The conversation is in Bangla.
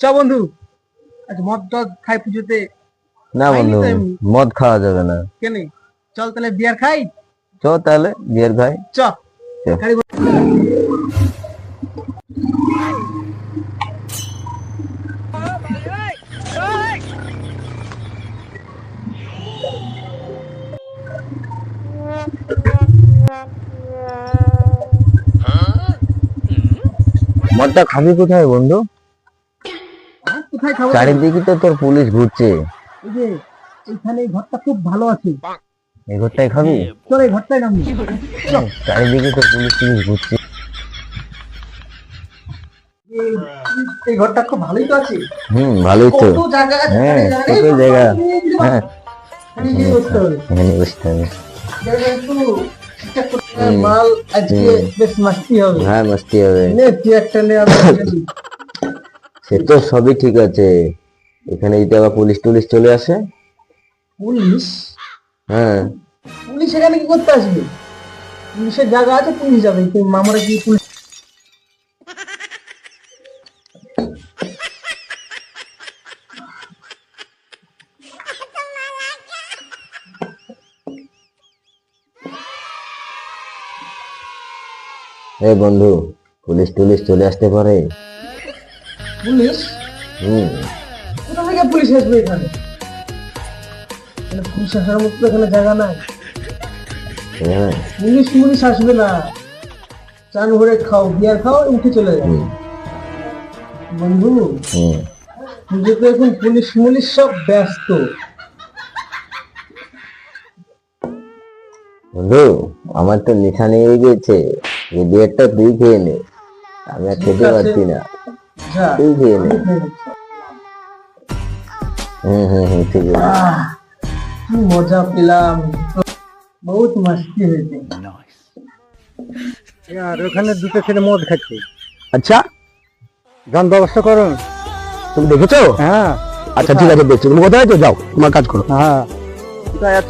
চ বন্ধু। আচ্ছা মদ টদ খাই পুজোতে? না বন্ধু মদ খাওয়া যাবে না। কেনে? চল তাহলে বিয়ার খাই? চ তাহলে বিয়ের ভাই চ। গাড়ি মদটা খাবি কোথায় বন্ধু? হ্যাঁ, চারিদিকে তো তোর পুলিশ ঘুরছে। এই যে এখানে এই ঘরটা খুব ভালো আছে। এই ঘরটাই খাবি? চল এই ঘরটাই নামি। চারিদিকে তো পুলিশ পুলিশ ঘুরছে। এই- ঘরটা খুব ভালোই তো আছে। হুম ভালোই তো। হ্যাঁ, কত জায়গা। হ্যাঁ। হবে। মাল আজকে বেশ মাস্তি হবে। হ্যাঁ মাস্তি হবে। নে তুই একটা নে। সে তো সবই ঠিক আছে। এখানে যদি আবার পুলিশ টুলিশ চলে আসে? পুলিশ? হ্যাঁ। পুলিশ এখানে কি করতে আসবে? পুলিশের জায়গা আছে পুলিশ যাবে। কিন্তু মামারা কি পুলিশ এই বন্ধু পুলিশ টুলিশ চলে আসতে পারে? পুলিশ? হুম। কোথা থেকে পুলিশ আসবে এখানে? পুলিশ আসার মতো এখানে জায়গা নাই। হ্যাঁ। পুলিশ পুলিশ আসবে না। চান ভরে খাও বিয়ার খাও উঠে চলে হুম। বন্ধু হুম। পুজোতে এখন পুলিশ মুলিশ সব ব্যস্ত। বন্ধু আমার তো নেশা নিয়ে গেছে এই বিয়েরটা তুই খেয়ে নে। আমি আর খেতে পারছি না। যা তুই খেয়ে নে আমি খেয়ে নিচ্ছি। হুম হুম হুম ঠিক আছে। আহ, মজা পেলাম। বহুত মাস্তি হয়েছে। আর ওখানে দুটো ছেলে মদ খাচ্ছে। আচ্ছা? গান ব্যবস্থা করুন। তুমি দেখেছ? হ্যাঁ। আচ্ছা ঠিক আছে দেখছি। তুমি কোথায় আছো? যাও তোমার কাজ করো। হ্যাঁ। কোথায় আছে?